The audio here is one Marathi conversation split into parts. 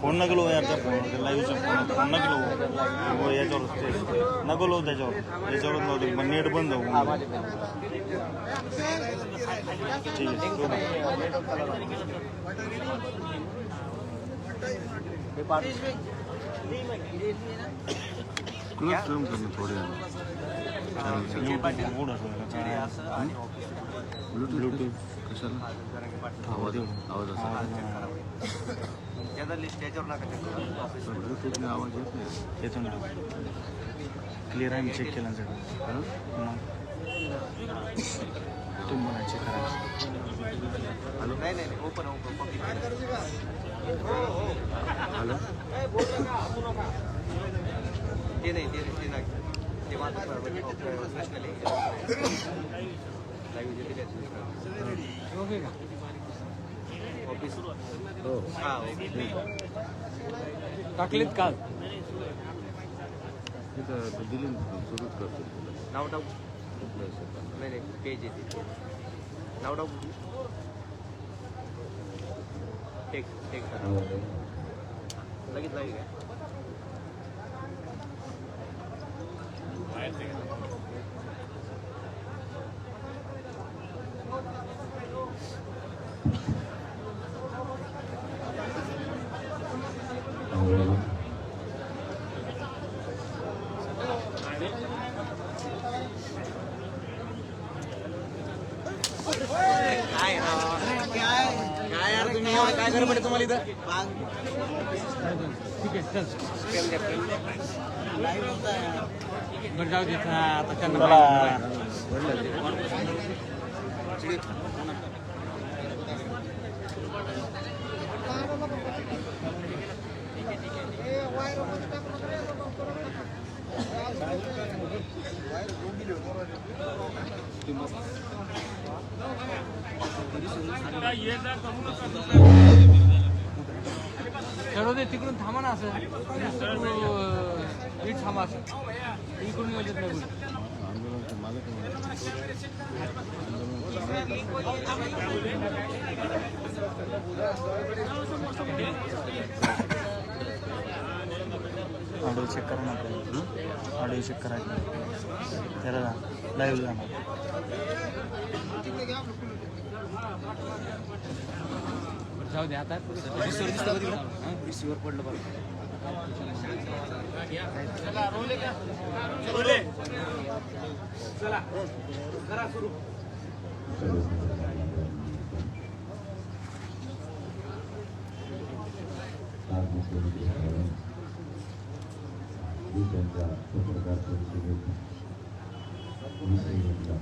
फोन नका लो यार त्या फोन लाईव्हचा फोन फोन नका लो हो, याच्यावर ते नको लो त्याच्यावर याच्यावरच लावतो पण नेट बंद हो ठीक आहे करणं थोडे ब्लूटूथ नाही. क्लिअर आहे मी चेक केला ना सगळं. हं? मग? तुम्ही मला चेक करा. हॅलो? ते नाही ते ते नाही. ते माझं पर्सनल ऑफिस हो. हा ओके टाकलेत काल? तिथं दिली सुरूच करतो. नाव त्यांना. नाही नाही पेज येते नाव टेक टेक करा लगेच लागेल काय काय करू म्हणजे तुम्हाला इथं ठीक आहे चल प्रेम द्या, प्रेम द्या. बरं जाऊ दे हा, आता त्यांना चला. ठरवू दे तिकडून थांबा ना असं तू, अं, नीट थांबा असं इकडून येऊ देत नाही कोणी. आंदोलन मला काय ऑडिओ चेक करा ना आपल्याला ऑडिओ चेक करायचं त्याला जा लाईव्ह जा बरं, जाऊ दे आता हां, रिसिव्हर पडलं बरं मी त्यांचा पत्रकार परिषदेत विषय घेतला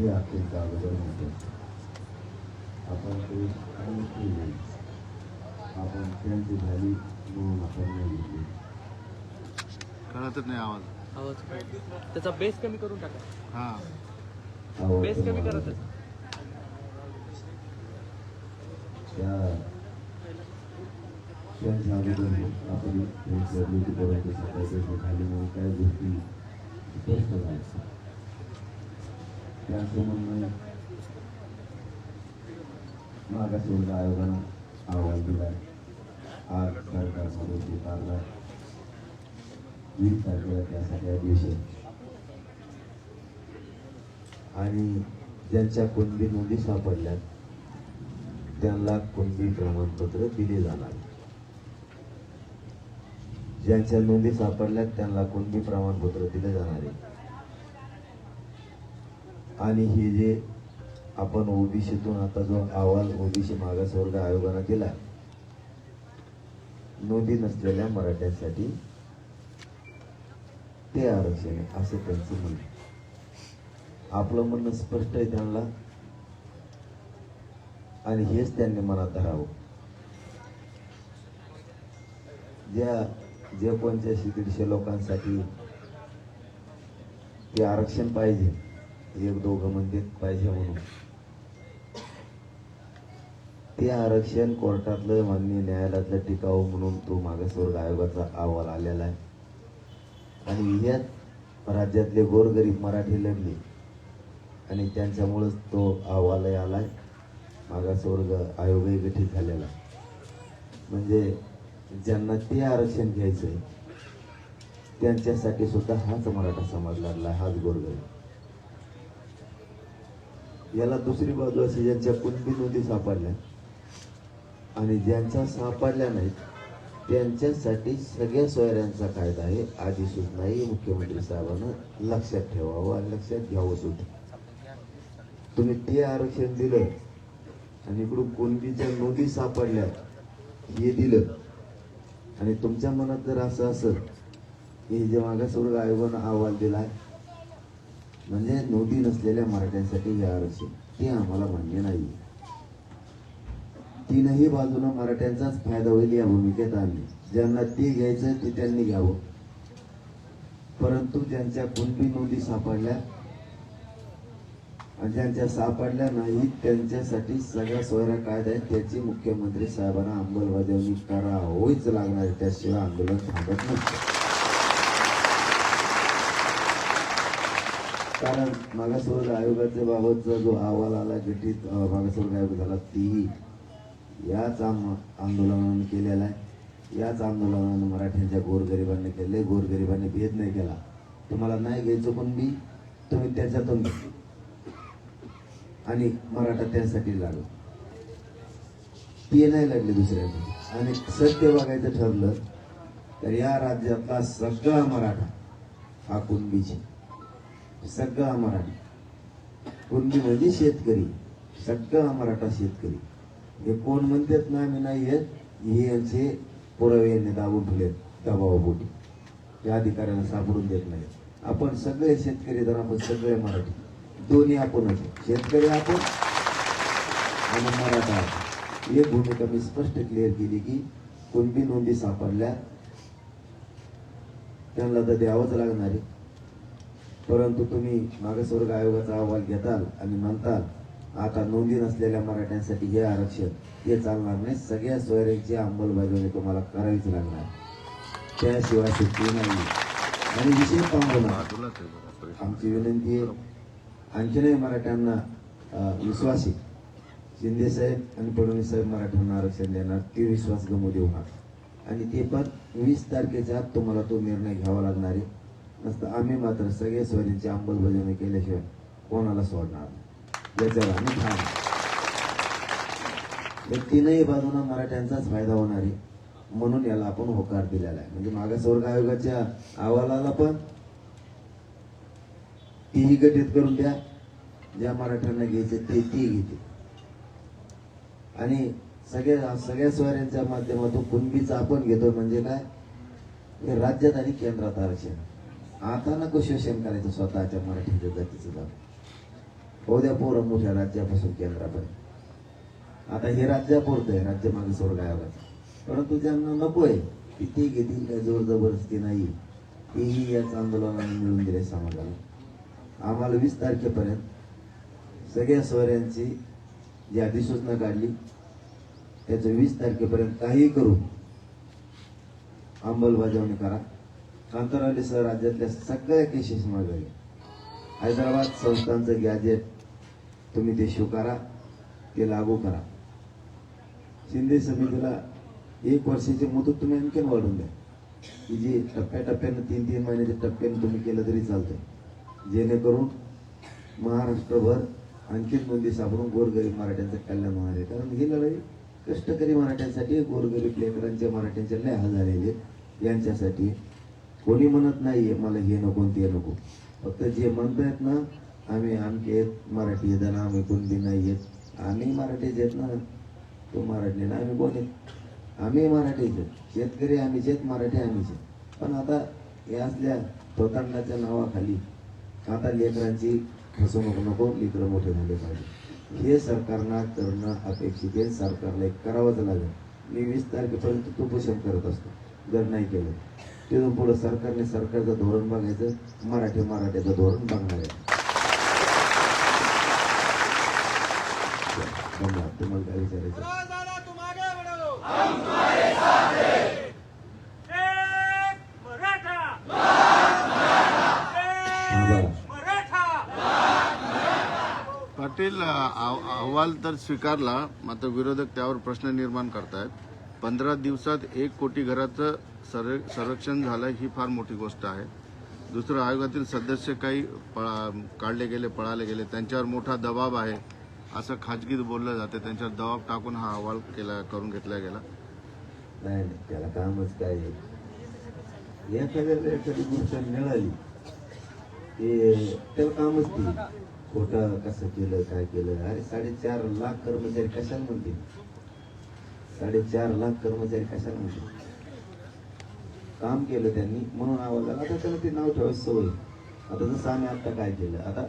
ते आपण ते आणि आपण त्यांची झाली म्हणून आपण नाही घेतली कळतच नाही आवाज. आवाज त्याचा बेस कमी करून टाका. हा. बेस कमी करत त्या त्यांच्या अगोदर म्हणून काही गोष्टी स्पष्ट त्यांचं म्हणणं मागासवर्ग आयोगानं अहवाल आहे आज सरकारमध्ये स्वीकारला वीस तारखेला त्यासाठी अधिवेशन आणि ज्यांच्या कुणबी नोंदी सापडल्यात त्यांना कुणबी प्रमाणपत्र दिले जाणार? ज्यांच्या नोंदी सापडल्यात त्यांना कुणबी प्रमाणपत्र दिले जाणार आहे? आणि हे जे आपण ओबीसीतून आता जो अहवाल ओबीसी मागासवर्ग आयोगानं दिला नोंदी नसलेल्या मराठ्यांसाठी ते आरक्षण आहे असं त्यांचं म्हणणं आपलं म्हणणं स्पष्ट आहे त्यांना. आणि हेच त्यांनी मनात धरावं ज्या जे पंच्याऐंशी दीडशे लोकांसाठी ते आरक्षण पाहिजे एक दोघं म्हणजे पाहिजे म्हणून. ते आरक्षण कोर्टातलं माननीय न्यायालयातलं टिकाऊ म्हणून तो मागासवर्ग आयोगाचा अहवाल आलेला आहे. आणि ह्यात राज्यातले गोरगरीब मराठी लढले. आणि त्यांच्यामुळंच तो अहवालही आलाय. मागासवर्ग आयोगही गठीत झालेला म्हणजे ज्यांना ते आरक्षण घ्यायचं आहे त्यांच्यासाठी सुद्धा हाच मराठा समाज लढला हाच गोरगरीब. याला दुसरी बाजू अशी ज्यांच्या कुणबी नोंदी सापडल्या आणि ज्यांच्या सापडल्या नाहीत त्यांच्यासाठी सगळ्या सोयऱ्यांचा कायदा आहे. आधी सूचनाही मुख्यमंत्री साहेबांना लक्षात ठेवावं आणि लक्षात घ्यावं सुद्धा. तुम्ही ते आरक्षण दिलं आणि इकडून कुणबीच्या नोंदी सापडल्या हे दिलं. आणि तुमच्या मनात जर असं असं की जे मागासवर्ग आयोगानं अहवाल आहे म्हणजे नोंदी नसलेल्या मराठ्यांसाठी हे आरक्षण. ते आम्हाला मान्य नाही. तीनही बाजूला मराठ्यांचाच फायदा होईल या भूमिकेत आम्ही. ज्यांना ते घ्यायचं ते त्यांनी घ्यावं. परंतु ज्यांच्या कुणबी नोंदी सापडल्या आणि ज्यांच्या सापडल्या नाहीत त्यांच्यासाठी सगळ्या सोयऱ्या कायदा आहेत त्याची मुख्यमंत्री साहेबांना अंमलबजावणी करावीच लागणार त्याशिवाय आंदोलन थांबत नसतं. कारण मागासवर्ग आयोगाच्या बाबतचा जो अहवाल आला गठीत मागासवर्ग आयोग झाला तीही याच आम आंदोलनानं केलेला आहे. याच आंदोलनानं मराठ्यांच्या गोरगरिबांनी केले. गोरगरिबांनी भेद नाही केला. तुम्हाला नाही घ्यायचं पण मी तुम्ही त्याच्यातून आणि मराठा त्यासाठी लागला ते नाही लागले दुसऱ्याकडे आणि सत्य बघायचं ठरलं तर या राज्यातला सगळा मराठा हा कुणबीची. सगळा मराठा. कुणबी म्हणजे शेतकरी? सगळा मराठा शेतकरी. हे कोण म्हणतात ना आम्ही नाही येत हे यांचे पुरावे यांनी दाबून ठेवलेत दबावापोटी या अधिकाऱ्यांना सापडून देत नाही. आपण सगळे शेतकरी तर आपण सगळे मराठी. दोन्ही आपणच शेतकरी आपण आणि मराठा आपण. एक भूमिका मी स्पष्ट क्लिअर केली की कुणबी नोंदी सापडल्या त्यांना तर द्यावंच लागणार आहे. परंतु तुम्ही मागासवर्ग आयोगाचा अहवाल घेताल आणि म्हणताल आता नोंदी नसलेल्या मराठ्यांसाठी हे आरक्षण हे चालणार नाही. सगळ्या सोयऱ्यांची अंमलबजावणी तुम्हाला करावीच लागणार. त्याशिवाय सुट्टी नाही. आणि विशेष पाहू आमची विनंती आहे आणखीनही मराठ्यांना विश्वास आहे. शिंदे साहेब आणि फडणवीस साहेब मराठ्यांना आरक्षण देणार ते विश्वास गमू देऊ नका. आणि ते पण वीस तारखेच्या आत तुम्हाला तो निर्णय घ्यावा लागणार आहे. नसतं. आम्ही मात्र सगळे सोयरींची अंमलबजावणी केल्याशिवाय कोणाला सोडणार याच्यावर आम्ही ठाम तीनही बाजूना मराठ्यांचाच फायदा होणार आहे. म्हणून याला आपण होकार दिलेला आहे. म्हणजे मागासवर्ग आयोगाच्या अहवालाला पण तीही गठीत करून द्या. ज्या मराठ्यांना घ्यायचे ते ती घेते आणि सगळ्या सगळ्या सोयऱ्यांच्या माध्यमातून कुणबीचं आपण घेतो म्हणजे काय? हे राज्यात आणि केंद्रात आरक्षण आता नको शोषण करायचं स्वतःच्या मराठीच्या जातीचं जाऊ. हो पोरं मोठ्या राज्यापासून केंद्रापर्यंत. आता हे राज्यापुरतं आहे राज्य मागासवर्ग आयोगाचं परंतु ज्यांना नको आहे की घेतील काय जोर जबरदस्ती नाही. तेही याच आंदोलनाने मिळून दिले समाजाला. आम्हाला वीस तारखेपर्यंत सगळ्या सोयऱ्यांची जी अधिसूचना काढली त्याचं वीस तारखेपर्यंत काही करून अंमलबजावणी करा. कांतारावलीसह राज्यातल्या सगळ्या केसेस मागवले. हैदराबाद संस्थांचं गॅजेट तुम्ही ते स्वीकारा ते लागू करा. शिंदे समितीला एक वर्षाची मुदत तुम्ही आणखीन वाढून द्या. की जी टप्प्याटप्प्यानं तीन तीन महिन्याच्या टप्प्यानं तुम्ही केलं तरी चालतंय. जेणेकरून महाराष्ट्रभर आणखीन नोंदी सापडून गोरगरीब मराठ्यांचं कल्याण होणार आहे. कारण ही लढाई कष्टकरी मराठ्यांसाठी गोरगरीब लेकरांच्या मराठ्यांच्या लय हाल झालेले आहेत. यांच्यासाठी कोणी म्हणत नाहीये मला हे नको ते नको. फक्त जे म्हणतायत ना आम्ही आमचे आहेत मराठी आहेत ना आम्ही कोणती नाही आहेत आम्ही मराठीच आहेत ना. तो मराठी ना आम्ही कोण आहेत आम्ही मराठीच आहेत शेतकरी आम्हीच आहेत मराठी आम्हीच आहेत पण आता या असल्या स्वतंत्राच्या नावाखाली आता लेकरांची फसवणूक नको लेकरं मोठे झाले पाहिजे. हे सरकारनं करणं अपेक्षित आहे. सरकारला एक करावंच लागेल. मी वीस तारखेपर्यंत उपोषण करत असतो. जर नाही केलं तिथून पुढं सरकारने सरकारचं धोरण बघायचं मराठी मराठीचं धोरण बघणार आहे. धन्यवाद. तुम्हाला काय विचारायचं? पाटील अह- अहवाल तर स्वीकारला मात्र विरोधक त्यावर प्रश्न निर्माण करतायत. पंधरा दिवसात एक कोटी घराचं सर संरक्षण झालं ही फार मोठी गोष्ट आहे. दुसरं आयोगातील सदस्य काही पळा काढले गेले पळाले गेले त्यांच्यावर मोठा दबाव आहे असं खाजगीत बोललं जाते. त्यांच्यावर दबाव टाकून हा अहवाल केला करून घेतला गेला. नाही नाही त्याला कामच काय आहे. एखाद्याला एखादी गोष्ट मिळाली ते त्याला कामच ते खोटं कसं केलं काय केलं? अरे साडेचार लाख कर्मचारी कशाला म्हणतील? साडेचार लाख कर्मचारी कशाला म्हणतील? काम केलं त्यांनी म्हणून आवडलं आता त्याला ते नाव ठेवायची सवय आता जसं आम्ही आता काय केलं आता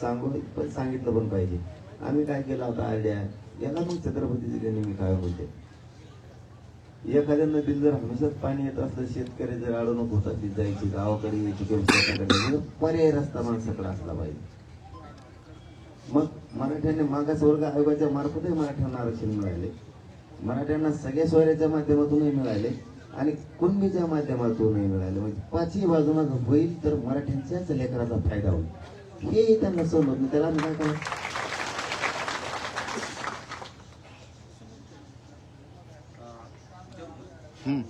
सांगू पण सांगितलं पण पाहिजे. आम्ही काय केलं आता आयडिया? याला मग छत्रपतीचे त्यांनी मी काय बोलते एखाद्या नदीत जर हमेशात पाणी येत असलं शेतकरी जर अडवणूक होता ती जायची गावाकडे यायची किंवा पर्याय रस्ता माणसाकडे असला पाहिजे. मग मराठ्यांनी मागास वर्ग आयोगाच्या मार्फतही मराठ्यांना आरक्षण मिळाले. मराठ्यांना सगळ्या सोयऱ्याच्या माध्यमातूनही मिळाले. आणि कुणबीच्या माध्यमातूनही मिळाले. म्हणजे पाचही बाजूला होईल तर मराठ्यांच्याच लेकराचा फायदा होईल. हेही त्यांना होत नाही त्याला आम्ही काय हम्म.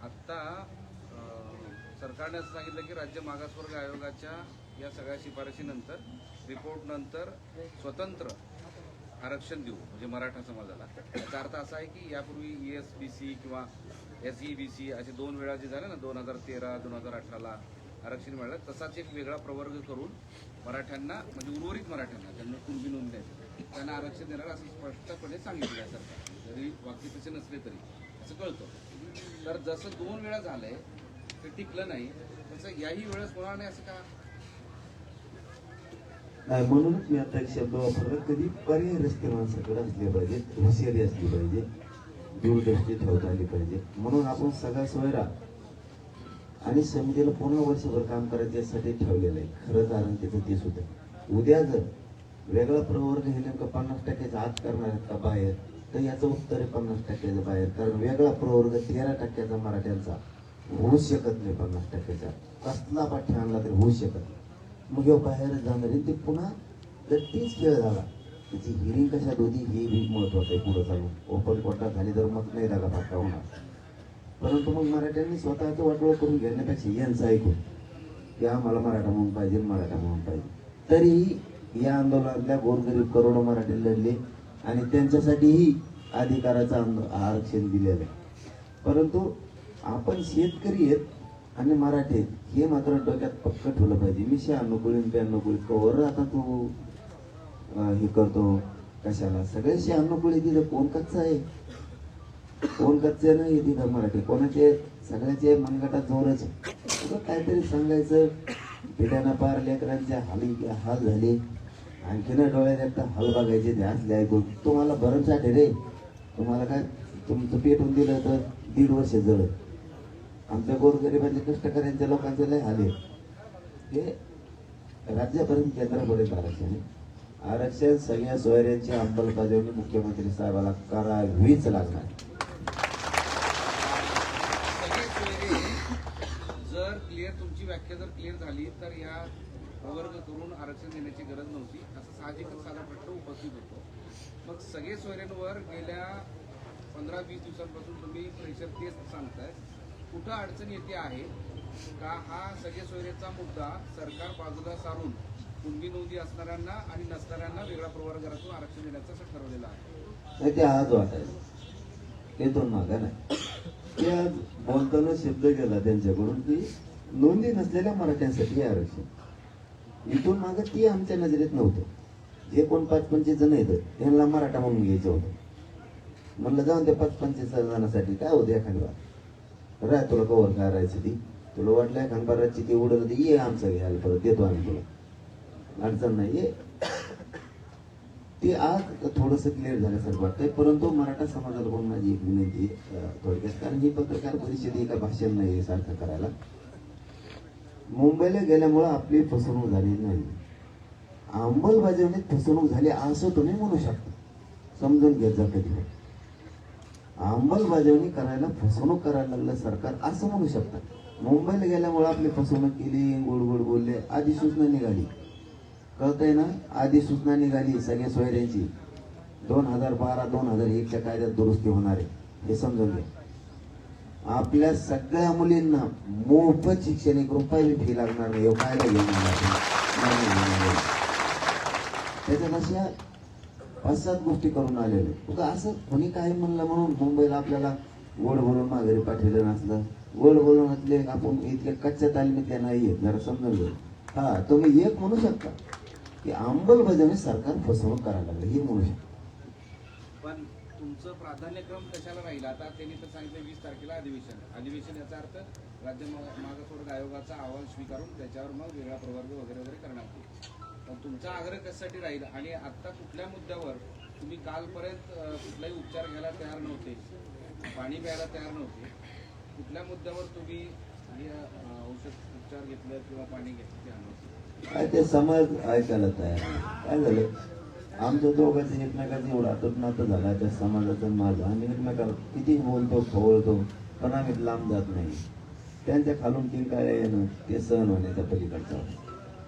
आत्ता सरकारने असं सांगितलं की राज्य मागासवर्ग आयोगाच्या या सगळ्या शिफारशीनंतर रिपोर्ट नंतर स्वतंत्र आरक्षण देऊ म्हणजे मराठा समाजाला. त्याचा अर्थ असा आहे की यापूर्वी एस बी सी किंवा एस ई बी सी असे दोन वेळा जे झाले ना दोन हजार तेरा दोन हजार अठराला आरक्षण मिळालं तसाच एक वेगळा प्रवर्ग करून मराठ्यांना म्हणजे उर्वरित मराठ्यांना त्यांना कुणबी नोंद आहे त्यांना आरक्षण देणार असं स्पष्टपणे सांगितलं आहे सरकार जरी वाक्य तसे नसले तरी असं कळतं. तर जसं दोन वेळा झालंय ते टिकलं नाही तसं याही वेळेस होणार नाही असं का? म्हणूनच मी आता एक शब्द वापरला कधी पर्याय रस्ते माणसाकडे असले पाहिजेत हुशारी असली पाहिजे दूरदृष्टी ठेवता आली पाहिजे. म्हणून आपण सगळा सोयरा आणि समितीला पुन्हा वर्षभर काम करायचं यासाठी ठेवलेलं आहे. खरं कारण त्याचं तेच होतं. उद्या जर वेगळा प्रवर्ग हे नेमकं पन्नास टक्क्याचा आत करणार आहेत का बाहेर? तर याचं उत्तर आहे पन्नास टक्क्याचं बाहेर. कारण वेगळा प्रवर्ग तेरा टक्क्याचा मराठ्यांचा होऊ शकत नाही पन्नास टक्क्याचा कसला पाठ्य आणला तरी होऊ शकत नाही. मग ह्यो बाहेरच जाणार आहे. ते पुन्हा तर तीच खेळ झाला. त्याची हिरिंग कशात होती हे बी महत्वाचं आहे पुढं चालू ओपन कोर्टात झाली तर मग नाही दादा फाटा होणार. परंतु मग मराठ्यांनी स्वतःचं वाटोळ करून घेण्यापेक्षा यांचं ऐकून की आम्हाला मराठा म्हणून पाहिजे मराठा म्हणून पाहिजे. तरीही या आंदोलनातल्या गोरगरीब करोडो मराठी लढले आणि त्यांच्यासाठीही अधिकाराचं आंदो- आरक्षण दिलेलं आहे. परंतु आपण शेतकरी आहेत आणि मराठी हे मात्र डोक्यात पक्क ठेवलं पाहिजे. मी शे कुळी ब्याण्णव कुळी कवर आता तू? हे करतो. कशाला? सगळे शे कुळी तिथं कोण कच्चा आहे? कोण कच्चे नाही तिथं मराठी? कोणाचे? सगळ्याचे मनगटात जोरच काहीतरी सांगायचं? पिढ्याना पार लेकरांचे हाली हाल झाले. आणखीन डोळ्यात एकदा हाल बघायचे ध्यास लिहायचो तुम्हाला भरमसाठ आहे रे. तुम्हाला काय? तुमचं पेटून दिलं तर दीड वर्ष जळत आमच्या गोरगरिबांच्या कष्टकऱ्यांच्या लोकांचे लय हाल हे राज्यापर्यंत केंद्रापर्यंत आरक्षण आहे आरक्षण सगळ्या सोयऱ्यांची अंमलबजावणी मुख्यमंत्री साहेबाला करावीच लागणार. जर क्लिअर तुमची व्याख्या जर क्लिअर झाली तर या प्रवर्ग करून आरक्षण देण्याची गरज नव्हती. असं साहजिकच साधा प्रश्न उपस्थित होतो. मग सगळे सोयऱ्यांवर गेल्या पंधरा वीस दिवसांपासून तुम्ही प्रेशर तेच सांगताय. कुठं अडचण येते आहे का हा सगळे सोयरेचा मुद्दा सरकार बाजूला सारून कुणबी नोंदी असणाऱ्यांना आणि नसणाऱ्यांना वेगळा प्रवर्गातून आरक्षण देण्याचं असं ठरवलेलं आहे. नाही ते आज वाटायचं. ते दोन मागा नाही. ते आज बोलताना शब्द गेला त्यांच्याकडून की नोंदी नसलेल्या मराठ्यांसाठी हे आरक्षण. इथून मागं ती आमच्या नजरेत नव्हतं. जे कोण पाच पंचवीस जण येतं त्यांना मराठा म्हणून घ्यायचं होतं. म्हणलं जाऊन त्या पाच पंचवीस जणांसाठी काय होतं एखादी? बार राय तुला कवर करायचं ती. तुला वाटलं एखाद बाराची ती उडत होती ये आमचं घ्यायला परत देतो आम्ही तुला. अडचण नाही ये. ते आज थोडंसं क्लिअर झाल्यासारखं वाटतंय परंतु मराठा समाजाला पण माझी एक विनंती थोडक्यात कारण ही पत्रकार परिषद एका भाषण नाही सारखं करायला. मुंबईला गेल्यामुळं आपली फसवणूक झाली नाही. अंमलबजावणीत फसवणूक झाली असं तुम्ही म्हणू शकता. समजून घेत जा कधी अंमलबजावणी करायला फसवणूक करायला लागलं सरकार असं म्हणू शकतात. मुंबईला गेल्यामुळे आपली फसवणूक केली गोड गोड बोलले आधी सूचना निघाली. कळतंय ना? आधी सूचना निघाली सगळ्या सोयऱ्यांची. दोन हजार बारा दोन हजार एकच्या कायद्यात दुरुस्ती होणार आहे. हे समजून घ्या. आपल्या सगळ्या मुलींना मोफत शिक्षण एक रुपयाची फी लागणार नाही हे कायदा घेऊन त्याच्यात अशा पाच सात गोष्टी करून आलेले उगा असं कोणी काय म्हणलं म्हणून मुंबईला आपल्याला गोड बोलून माघारी पाठवलं नसलं गोड बोलून असले आपण इतक्या कच्च्या तालमीतल्या नाही आहेत जरा समजून घेऊ हा तुम्ही एक म्हणू शकता की अंमलबजावणी सरकार फसवणूक करायला लागलं हे म्हणू शकता. पण तुमचं प्राधान्यक्रम कशाला राहील? आता त्यांनी तर सांगितलं वीस तारखेला अधिवेशन. अधिवेशन याचा अर्थ राज्य मागासवर्ग आयोगाचा अहवाल स्वीकारून त्याच्यावर मग वेगळा प्रवर्ग वगैरे वगैरे करण्यात येईल. तुमचा आग्रह कशासाठी राहील? आणि आता कुठल्या मुद्द्यावर तुम्ही कालपर्यंत कुठलाही उपचार घ्यायला तयार नव्हते पाणी प्यायला तयार नव्हते कुठल्या मुद्द्यावर तुम्ही औषध उपचार घेतलं किंवा पाणी घेतलं ते काय ते समाज ऐकायला तयार काय झालं? आमचं दोघांचं एकमेकाचं एवढं आटत नातं झालं. त्या समाजाचं माझं. आम्ही एकमेकाला किती बोलतो खवळतो पण आम्ही लांब जात नाही. त्यांच्या खालून ती काय येणं ते सहन होण्याच्या पलीकडचं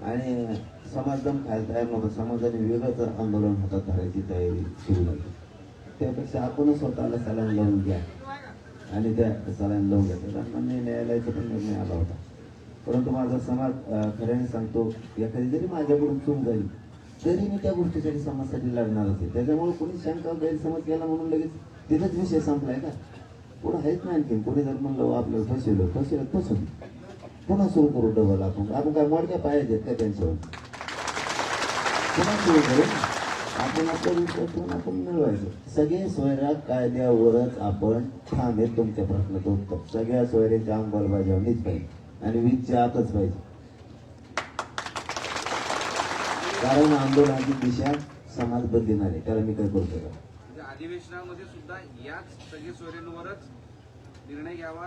आणि समाज खायला तयार नव्हता समाजाने वेगळंच आंदोलन हातात धरायची तयारी सुरू झाली. त्यापेक्षा आपणच स्वतःला सलाम लावून घ्या. आणि त्या सलाम लावून घ्या. त्याचा म्हणजे न्यायालयाचा पण निर्णय आला होता. परंतु माझा समाज खऱ्याने सांगतो एखादी जरी माझ्याकडून चूक झाली तरी मी त्या गोष्टीसाठी समाजासाठी लढणार असेल त्याच्यामुळे कोणी शंका गैरसमज केला म्हणून लगेच तिथंच विषय संपलाय का? कोण आहेच नाही आणखी कोणी जर म्हणलं आपल्याला फसवलं फसवलं फसवलं. पुन्हा सुरू करू डबल आपण? आपण काय मोडक्या पाहिजे का त्यांच्यावर? पुन्हा सुरू करू आपण आपला विश्वास ठेवून आपण मिळवायचं. सगळे सोयऱ्या कायद्यावरच आपण ठाम आहेत तुमच्या प्रश्नाचं उत्तर. सगळ्या सोयऱ्याच्या अंमलबजावणीच पाहिजे. आणि वीजच्या आतच पाहिजे. कारण आंदोलनाची दिशा समाज बदलणार आहे. त्याला मी काय करू शकतो म्हणजे अधिवेशनामध्ये सुद्धा याच सगळे सोयऱ्यांवरच निर्णय घ्यावा